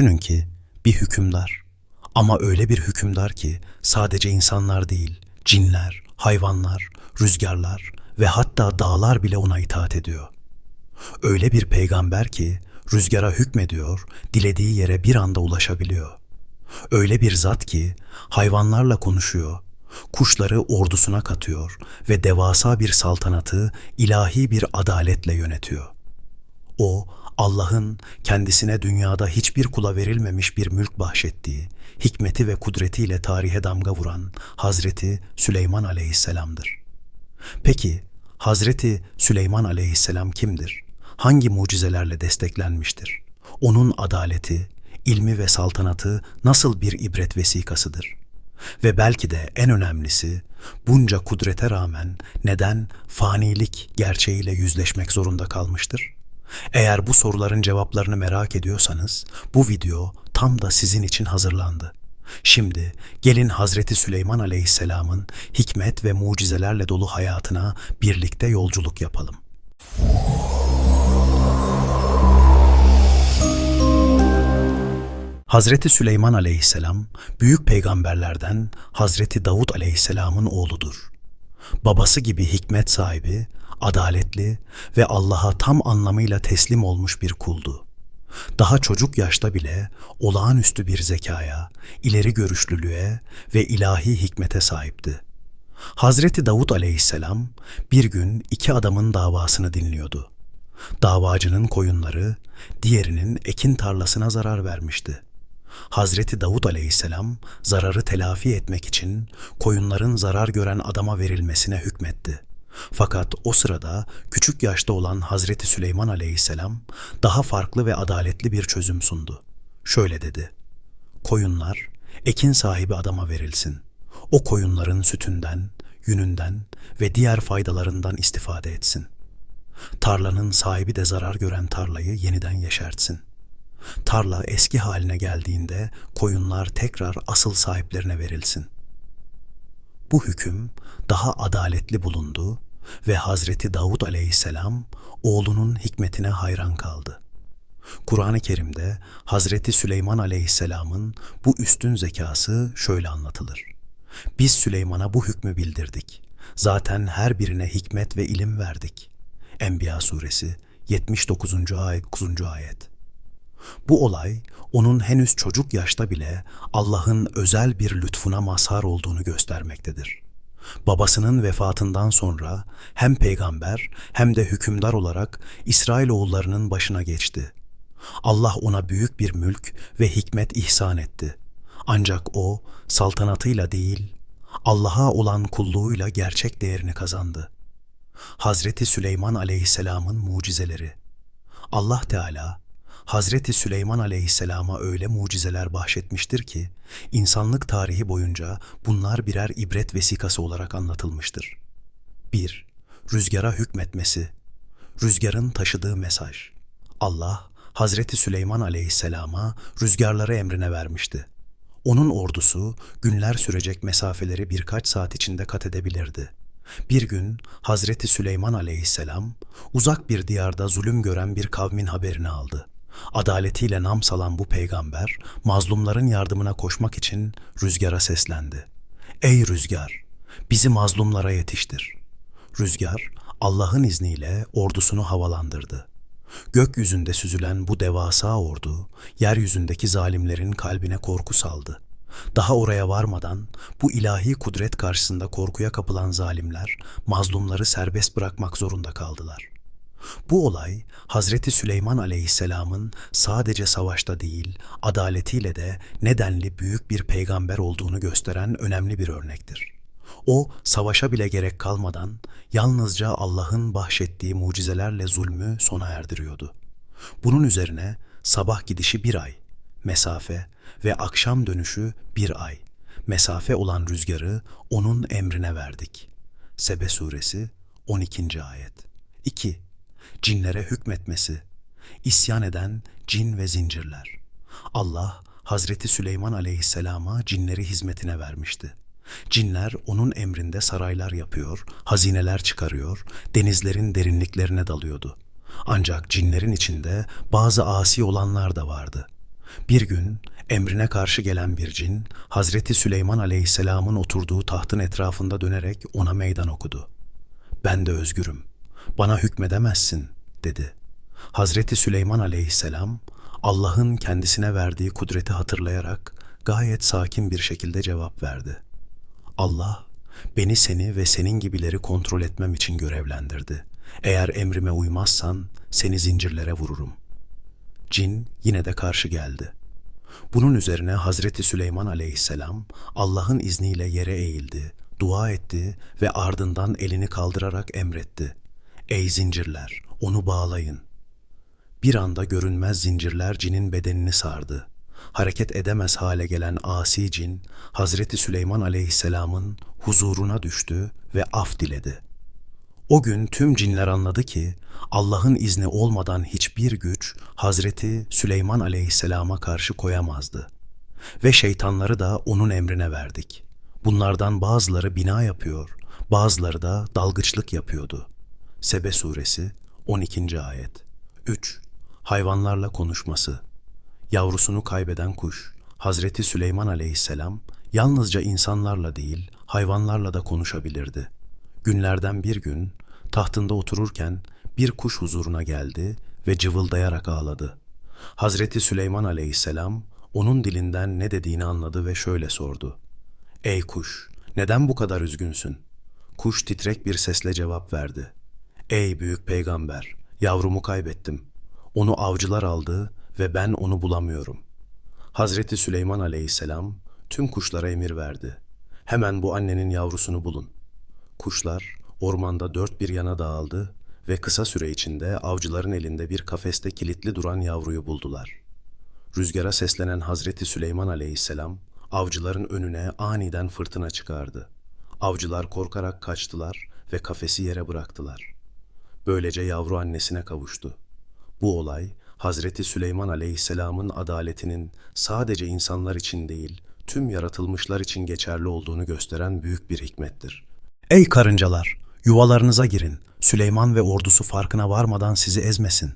Düşünün ki bir hükümdar ama öyle bir hükümdar ki sadece insanlar değil, cinler, hayvanlar, rüzgarlar ve hatta dağlar bile ona itaat ediyor. Öyle bir peygamber ki rüzgara hükmediyor, dilediği yere bir anda ulaşabiliyor. Öyle bir zat ki hayvanlarla konuşuyor, kuşları ordusuna katıyor ve devasa bir saltanatı ilahi bir adaletle yönetiyor. O, Allah'ın kendisine dünyada hiçbir kula verilmemiş bir mülk bahşettiği, hikmeti ve kudretiyle tarihe damga vuran Hazreti Süleyman aleyhisselamdır. Peki, Hazreti Süleyman aleyhisselam kimdir? Hangi mucizelerle desteklenmiştir? Onun adaleti, ilmi ve saltanatı nasıl bir ibret vesikasıdır? Ve belki de en önemlisi, bunca kudrete rağmen neden fanilik gerçeğiyle yüzleşmek zorunda kalmıştır? Eğer bu soruların cevaplarını merak ediyorsanız bu video tam da sizin için hazırlandı. Şimdi gelin Hazreti Süleyman Aleyhisselam'ın hikmet ve mucizelerle dolu hayatına birlikte yolculuk yapalım. Hazreti Süleyman Aleyhisselam büyük peygamberlerden Hazreti Davud Aleyhisselam'ın oğludur. Babası gibi hikmet sahibi, adaletli ve Allah'a tam anlamıyla teslim olmuş bir kuldu. Daha çocuk yaşta bile olağanüstü bir zekaya, ileri görüşlülüğe ve ilahi hikmete sahipti. Hazreti Davud aleyhisselam bir gün iki adamın davasını dinliyordu. Davacının koyunları diğerinin ekin tarlasına zarar vermişti. Hazreti Davud aleyhisselam zararı telafi etmek için koyunların zarar gören adama verilmesine hükmetti. Fakat o sırada küçük yaşta olan Hazreti Süleyman aleyhisselam daha farklı ve adaletli bir çözüm sundu. Şöyle dedi. Koyunlar ekin sahibi adama verilsin. O koyunların sütünden, yününden ve diğer faydalarından istifade etsin. Tarlanın sahibi de zarar gören tarlayı yeniden yeşertsin. Tarla eski haline geldiğinde koyunlar tekrar asıl sahiplerine verilsin. Bu hüküm daha adaletli bulundu ve Hazreti Davud aleyhisselam oğlunun hikmetine hayran kaldı. Kur'an-ı Kerim'de Hazreti Süleyman aleyhisselamın bu üstün zekası şöyle anlatılır. Biz Süleyman'a bu hükmü bildirdik. Zaten her birine hikmet ve ilim verdik. Enbiya suresi 79. ayet 9. ayet. Bu olay onun henüz çocuk yaşta bile Allah'ın özel bir lütfuna mazhar olduğunu göstermektedir. Babasının vefatından sonra hem peygamber hem de hükümdar olarak İsrailoğullarının başına geçti. Allah ona büyük bir mülk ve hikmet ihsan etti. Ancak o saltanatıyla değil, Allah'a olan kulluğuyla gerçek değerini kazandı. Hazreti Süleyman aleyhisselamın mucizeleri. Allah Teala Hazreti Süleyman aleyhisselama öyle mucizeler bahşetmiştir ki, insanlık tarihi boyunca bunlar birer ibret vesikası olarak anlatılmıştır. 1. Rüzgara hükmetmesi Rüzgarın taşıdığı mesaj Allah, Hazreti Süleyman aleyhisselama rüzgarları emrine vermişti. Onun ordusu günler sürecek mesafeleri birkaç saat içinde kat edebilirdi. Bir gün Hazreti Süleyman aleyhisselam uzak bir diyarda zulüm gören bir kavmin haberini aldı. Adaletiyle nam salan bu peygamber, mazlumların yardımına koşmak için rüzgara seslendi. Ey rüzgar, bizi mazlumlara yetiştir. Rüzgar, Allah'ın izniyle ordusunu havalandırdı. Gökyüzünde süzülen bu devasa ordu, yeryüzündeki zalimlerin kalbine korku saldı. Daha oraya varmadan bu ilahi kudret karşısında korkuya kapılan zalimler mazlumları serbest bırakmak zorunda kaldılar. Bu olay Hazreti Süleyman Aleyhisselam'ın sadece savaşta değil, adaletiyle de nedenli büyük bir peygamber olduğunu gösteren önemli bir örnektir. O savaşa bile gerek kalmadan yalnızca Allah'ın bahşettiği mucizelerle zulmü sona erdiriyordu. Bunun üzerine sabah gidişi bir ay, mesafe ve akşam dönüşü bir ay, mesafe olan rüzgarı onun emrine verdik. Sebe suresi 12. ayet 2 cinlere hükmetmesi, isyan eden cin ve zincirler. Allah Hazreti Süleyman aleyhisselama cinleri hizmetine vermişti. Cinler onun emrinde saraylar yapıyor, hazineler çıkarıyor, denizlerin derinliklerine dalıyordu. Ancak cinlerin içinde bazı asi olanlar da vardı. Bir gün emrine karşı gelen bir cin, Hazreti Süleyman aleyhisselamın oturduğu tahtın etrafında dönerek ona meydan okudu. Ben de özgürüm, bana hükmedemezsin, dedi. Hazreti Süleyman aleyhisselam, Allah'ın kendisine verdiği kudreti hatırlayarak gayet sakin bir şekilde cevap verdi. Allah, beni seni ve senin gibileri kontrol etmem için görevlendirdi. Eğer emrime uymazsan seni zincirlere vururum. Cin yine de karşı geldi. Bunun üzerine Hazreti Süleyman aleyhisselam Allah'ın izniyle yere eğildi, dua etti ve ardından elini kaldırarak emretti. Ey zincirler, onu bağlayın. Bir anda görünmez zincirler cinin bedenini sardı. Hareket edemez hale gelen asi cin, Hazreti Süleyman aleyhisselamın huzuruna düştü ve af diledi. O gün tüm cinler anladı ki Allah'ın izni olmadan hiçbir güç Hazreti Süleyman aleyhisselama karşı koyamazdı. Ve şeytanları da onun emrine verdik. Bunlardan bazıları bina yapıyor, bazıları da dalgıçlık yapıyordu. Sebe suresi 12. ayet 3. Hayvanlarla konuşması Yavrusunu kaybeden kuş, Hazreti Süleyman aleyhisselam yalnızca insanlarla değil, hayvanlarla da konuşabilirdi. Günlerden bir gün tahtında otururken bir kuş huzuruna geldi ve cıvıldayarak ağladı. Hazreti Süleyman aleyhisselam onun dilinden ne dediğini anladı ve şöyle sordu. Ey kuş, neden bu kadar üzgünsün? Kuş titrek bir sesle cevap verdi. Ey büyük peygamber, yavrumu kaybettim. Onu avcılar aldı ve ben onu bulamıyorum. Hazreti Süleyman aleyhisselam tüm kuşlara emir verdi. Hemen bu annenin yavrusunu bulun. Kuşlar ormanda dört bir yana dağıldı ve kısa süre içinde avcıların elinde bir kafeste kilitli duran yavruyu buldular. Rüzgara seslenen Hazreti Süleyman aleyhisselam avcıların önüne aniden fırtına çıkardı. Avcılar korkarak kaçtılar ve kafesi yere bıraktılar. Böylece yavru annesine kavuştu. Bu olay Hazreti Süleyman Aleyhisselam'ın adaletinin sadece insanlar için değil, tüm yaratılmışlar için geçerli olduğunu gösteren büyük bir hikmettir. Ey karıncalar, yuvalarınıza girin. Süleyman ve ordusu farkına varmadan sizi ezmesin.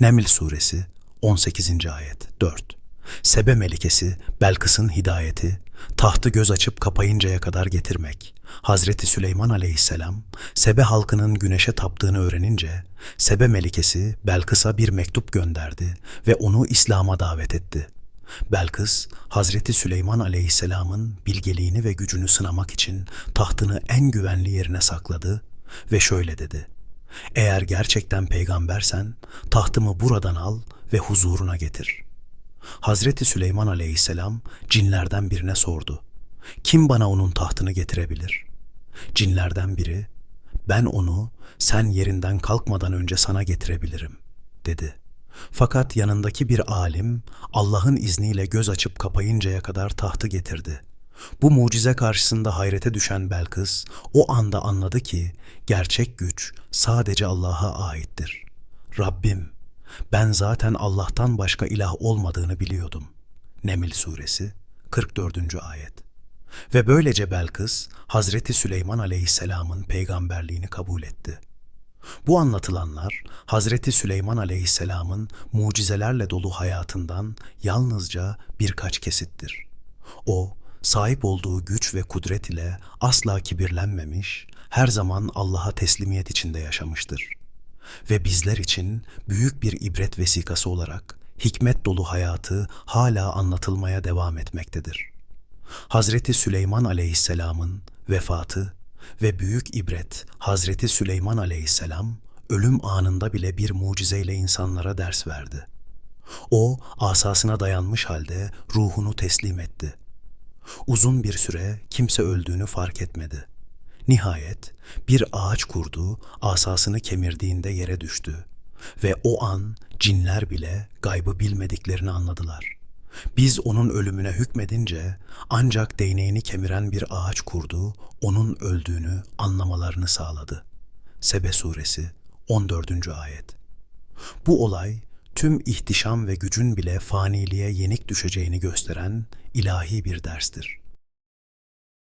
Neml suresi 18. ayet 4. Sebe melikesi Belkıs'ın hidayeti, tahtı göz açıp kapayıncaya kadar getirmek. Hazreti Süleyman aleyhisselam, Sebe halkının güneşe taptığını öğrenince, Sebe melikesi Belkıs'a bir mektup gönderdi ve onu İslam'a davet etti. Belkıs, Hazreti Süleyman aleyhisselamın bilgeliğini ve gücünü sınamak için tahtını en güvenli yerine sakladı ve şöyle dedi. Eğer gerçekten peygambersen tahtımı buradan al ve huzuruna getir.'' Hazreti Süleyman aleyhisselam cinlerden birine sordu. Kim bana onun tahtını getirebilir? Cinlerden biri, ben onu sen yerinden kalkmadan önce sana getirebilirim, dedi. Fakat yanındaki bir alim Allah'ın izniyle göz açıp kapayıncaya kadar tahtı getirdi. Bu mucize karşısında hayrete düşen Belkıs o anda anladı ki gerçek güç sadece Allah'a aittir. Rabbim ben zaten Allah'tan başka ilah olmadığını biliyordum. Neml suresi 44. ayet. Ve böylece Belkıs Hazreti Süleyman aleyhisselamın peygamberliğini kabul etti. Bu anlatılanlar Hazreti Süleyman aleyhisselamın mucizelerle dolu hayatından yalnızca birkaç kesittir. O sahip olduğu güç ve kudret ile asla kibirlenmemiş, her zaman Allah'a teslimiyet içinde yaşamıştır ve bizler için büyük bir ibret vesikası olarak hikmet dolu hayatı hala anlatılmaya devam etmektedir. Hazreti Süleyman Aleyhisselam'ın vefatı ve büyük ibret Hazreti Süleyman Aleyhisselam ölüm anında bile bir mucizeyle insanlara ders verdi. O asasına dayanmış halde ruhunu teslim etti. Uzun bir süre kimse öldüğünü fark etmedi. Nihayet bir ağaç kurdu, asasını kemirdiğinde yere düştü ve o an cinler bile gaybı bilmediklerini anladılar. Biz onun ölümüne hükmedince ancak değneğini kemiren bir ağaç kurdu, onun öldüğünü anlamalarını sağladı. Sebe suresi 14. ayet. Bu olay tüm ihtişam ve gücün bile faniliğe yenik düşeceğini gösteren ilahi bir derstir.